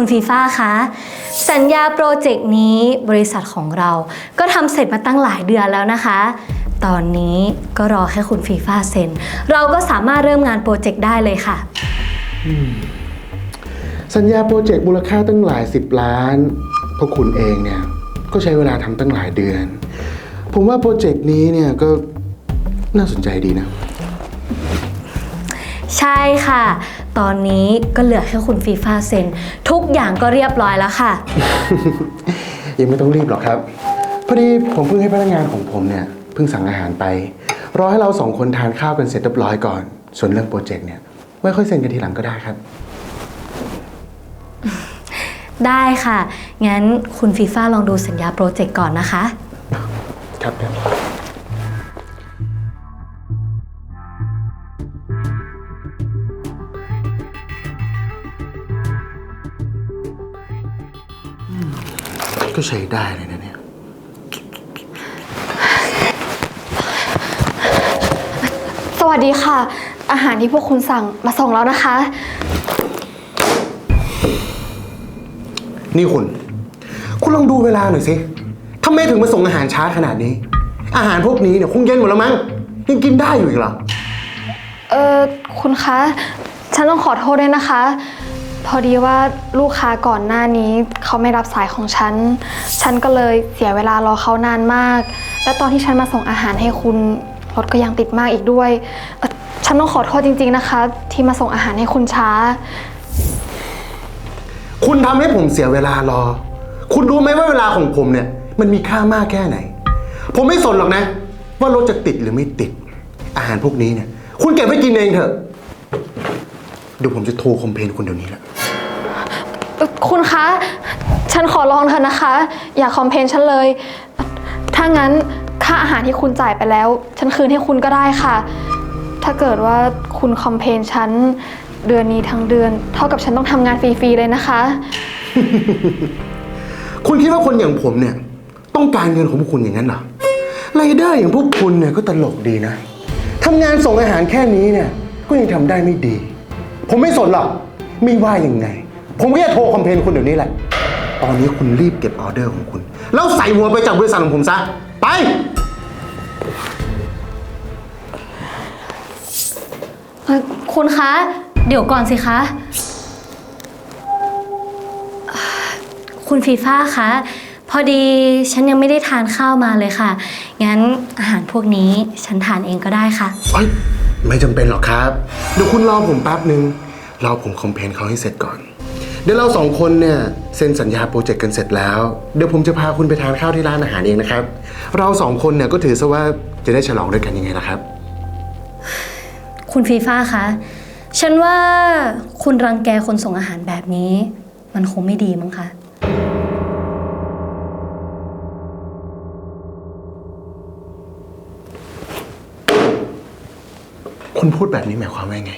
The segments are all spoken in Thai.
คุณฟีฟ่าคะสัญญาโปรเจกต์นี้บริษัทของเราก็ทำเสร็จมาตั้งหลายเดือนแล้วนะคะ ตอนนี้ก็รอแค่คุณฟีฟ่าเซ็น เราก็สามารถเริ่มงานโปรเจกต์ได้เลยค่ะ สัญญาโปรเจกต์มูลค่าตั้งหลายสิบล้าน พวกคุณเองเนี่ย ก็ใช้เวลาทำตั้งหลายเดือน ผมว่าโปรเจกต์นี้เนี่ยก็น่าสนใจดีนะ ใช่ค่ะ ตอนนี้ก็เหลือแค่คุณฟีฟ่าเซ็น ทุกอย่างก็เรียบร้อยแล้วค่ะ ยังไม่ต้องรีบหรอกครับ พอดีผมเพิ่งให้พนักงานของผมเนี่ยเพิ่งสั่งอาหารไป รอให้เราสองคนทานข้าวกันเสร็จเรียบร้อยก่อน ส่วนเรื่องโปรเจกต์เนี่ยไว้ค่อยเซ็นกันทีหลังก็ได้ครับ ได้ค่ะ งั้นคุณฟีฟ่าลองดูสัญญาโปรเจกต์ก่อนนะคะ ครับครับ ก็ใช้ได้เลยนะเนี่ย สวัสดีค่ะ อาหารที่พวกคุณสั่งมาส่งแล้วนะคะ นี่คุณ คุณลองดูเวลาหน่อยสิทำไมถึงมาส่งอาหารช้าขนาดนี้ อาหารพวกนี้เนี่ยคงเย็นหมดแล้วมั้ง ยังกินได้อยู่อีกเหรอ เออคุณคะ ฉันต้องขอโทษด้วยนะคะ พอดีว่าลูกค้าก่อนหน้านี้เขาไม่รับสายของฉัน ฉันก็เลยเสียเวลารอเขานานมาก และตอนที่ฉันมาส่งอาหารให้คุณรถก็ยังติดมากอีกด้วยเอ่อฉันต้องขอโทษจริง ๆนะคะ ที่มาส่งอาหารให้คุณช้า คุณทำให้ผมเสียเวลารอ คุณรู้ไหมว่าเวลาของผมเนี่ย มันมีค่ามากแค่ไหน ผมไม่สนหรอกนะ ว่ารถจะติดหรือไม่ติด อาหารพวกนี้เนี่ย คุณเก็บไว้กินเองเถอะเดี๋ยวผมจะโทรคอมเพลนคุณเดี๋ยวนี้แหละ เอ่อคุณคะ ฉันขอร้องเถอะนะคะ อย่าคอมเพลนฉันเลย ถ้างั้นค่าอาหารที่คุณจ่ายไปแล้ว ฉันคืนให้คุณก็ได้ค่ะ ถ้าเกิดว่าคุณคอมเพลนฉันเดือนนี้ทั้งเดือน เท่ากับฉันต้องทำงานฟรีๆเลยนะคะ คุณคิดว่าคนอย่างผมเนี่ย ต้องการเงินของพวกคุณอย่างนั้นเหรอไรเดอร์อย่างพวกคุณเนี่ยก็ตลกดีนะทำงานส่งอาหารแค่นี้เนี่ย ก็ยังทำได้ไม่ดี ผมไม่สนหรอกไม่ว่ายังไง ผมก็จะโทรคอมเพลนคุณเดี๋ยวนี้แหละ ตอนนี้คุณรีบเก็บออเดอร์ของคุณ แล้วใส่หัวไปจากบริษัทของผมซะ ไป เอ่อคุณคะ เดี๋ยวก่อนสิคะอ่าคุณฟีฟ่าคะ พอดีฉันยังไม่ได้ทานข้าวมาเลยค่ะ งั้นอาหารพวกนี้ฉันทานเองก็ได้ค่ะ เอ้ยไม่จำเป็นหรอกครับ เดี๋ยวคุณรอผมแป๊บหนึ่งรอผมคอมเพลนเขาให้เสร็จก่อนเดี๋ยวเราสองคนเนี่ยเซ็นสัญญาโปรเจกต์กันเสร็จแล้ว เดี๋ยวผมจะพาคุณไปทานข้าวที่ร้านอาหารเองนะครับ เราสองคนเนี่ยก็ถือซะว่าจะได้ฉลองด้วยกันยังไงล่ะครับ คุณฟีฟ่าคะ ฉันว่าคุณรังแกคนส่งอาหารแบบนี้ มันคงไม่ดีมั้งคะ คุณพูดแบบนี้หมายความว่าไง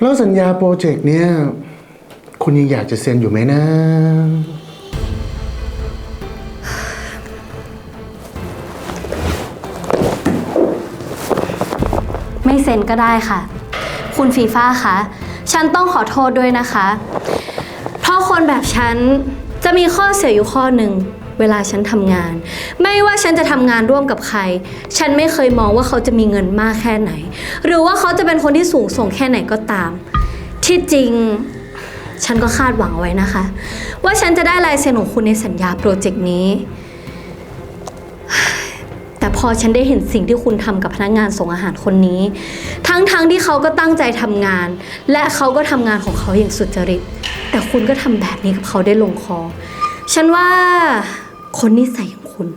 แล้วสัญญาโปรเจกต์เนี่ยคุณยังอยากจะเซ็นอยู่ไหมนะ ไม่เซ็นก็ได้ค่ะ คุณฟีฟ่าคะฉันต้องขอโทษด้วยนะคะ เพราะคนแบบฉันจะมีข้อเสียอยู่ข้อหนึ่ง เวลาฉันทำงาน ไม่ว่าฉันจะทำงานร่วมกับใคร ฉันไม่เคยมองว่าเขาจะมีเงินมากแค่ไหน หรือว่าเขาจะเป็นคนที่สูงส่งแค่ไหนก็ตาม ที่จริงฉันก็คาดหวังไว้นะคะ ว่าฉันจะได้ลายเซ็นของคุณในสัญญาโปรเจกต์นี้ แต่พอฉันได้เห็นสิ่งที่คุณทำกับพนักงานส่งอาหารคนนี้ ทั้งๆทที่เขาก็ตั้งใจทำงาน และเขาก็ทำงานของเขาอย่างสุจริต แต่คุณก็ทำแบบนี้กับเขาได้ลงคอ ฉันว่า คนนิสัยอย่างคุณ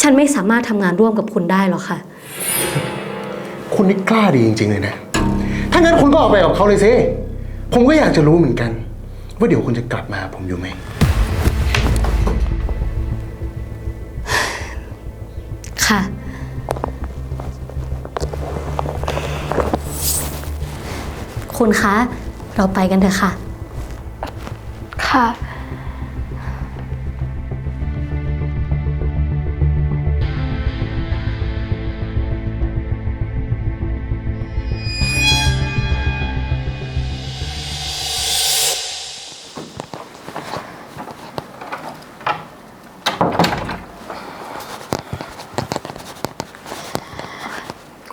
ฉันไม่สามารถทำงานร่วมกับคุณได้หรอกค่ะ คุณนี่กล้าดีจริง ๆ เลยนะ ถ้างั้นคุณก็ออกไปกับเขาเลยสิ ผมก็อยากจะรู้เหมือนกัน ว่าเดี๋ยวคุณจะกลับมาหาผมอยู่ไหม ค่ะ คุณคะ เราไปกันเถอะค่ะ ค่ะ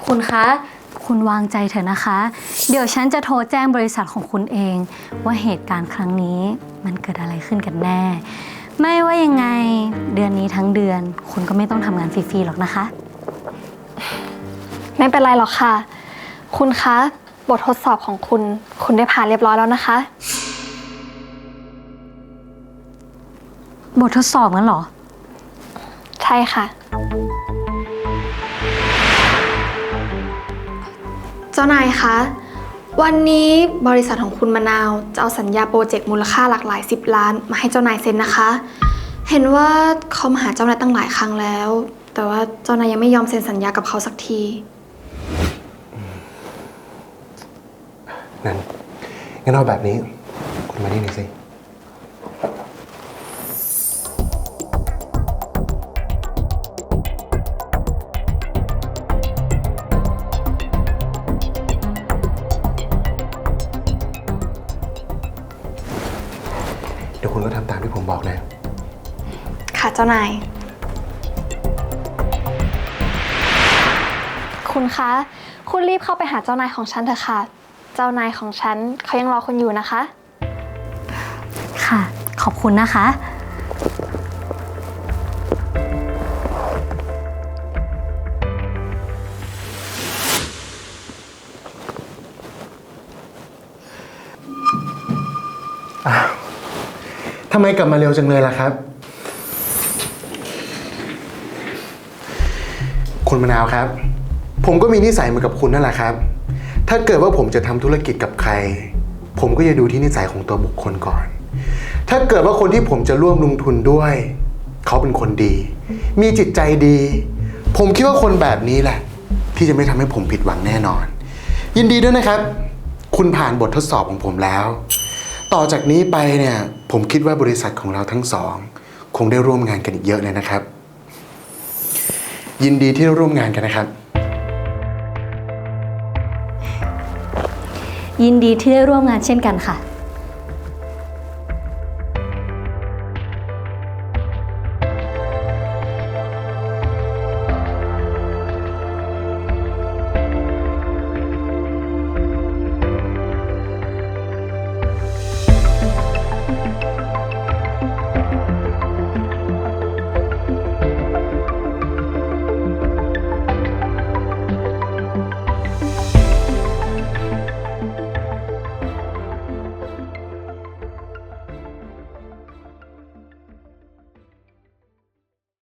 คุณคะ คุณวางใจเถอะนะคะ เดี๋ยวฉันจะโทรแจ้งบริษัทของคุณเอง ว่าเหตุการณ์ครั้งนี้มันเกิดอะไรขึ้นกันแน่ ไม่ว่ายังไงเดือนนี้ทั้งเดือน คุณก็ไม่ต้องทำงานฟรีๆหรอกนะคะ ไม่เป็นไรหรอกค่ะ คุณคะ บททดสอบของคุณ คุณได้ผ่านเรียบร้อยแล้วนะคะ บททดสอบงั้นเหรอ ใช่ค่ะ เจ้านายคะ วันนี้บริษัทของคุณมะนาว จะเอาสัญญาโปรเจกต์มูลค่าหลากหลาย10ล้าน มาให้เจ้านายเซ็นนะคะ เห็นว่าเขามาหาเจ้านายตั้งหลายครั้งแล้ว แต่ว่าเจ้านายยังไม่ยอมเซ็นสัญญากับเขาสักที นั่นงั้นเอาแบบนี้ คุณมานี่หน่อยสิ ทำตามที่ผมบอกนะค่ะเจ้านาย คุณคะ คุณรีบเข้าไปหาเจ้านายของฉันเถอะค่ะ เจ้านายของฉันเขายังรอคุณอยู่นะคะ ค่ะ ขอบคุณนะคะำไมกลับมาเร็วจังเลยล่ะครับ คุณมะนาวครับ ผมก็มีนิสัยเหมือนกับคุณนั่นแหละครับ ถ้าเกิดว่าผมจะทำธุรกิจกับใคร ผมก็จะดูที่นิสัยของตัวบุคคลก่อน ถ้าเกิดว่าคนที่ผมจะร่วมลงทุนด้วย เขาเป็นคนดี มีจิตใจดี ผมคิดว่าคนแบบนี้แหละ ที่จะไม่ทำให้ผมผิดหวังแน่นอน ยินดีด้วยนะครับ คุณผ่านบททดสอบของผมแล้ว ต่อจากนี้ไปเนี่ยผมคิดว่าบริษัทของเราทั้งสอง คงได้ร่วมงานกันอีกเยอะเลยนะครับ ยินดีที่ได้ร่วมงานกันนะครับ ยินดีที่ได้ร่วมงานเช่นกันค่ะ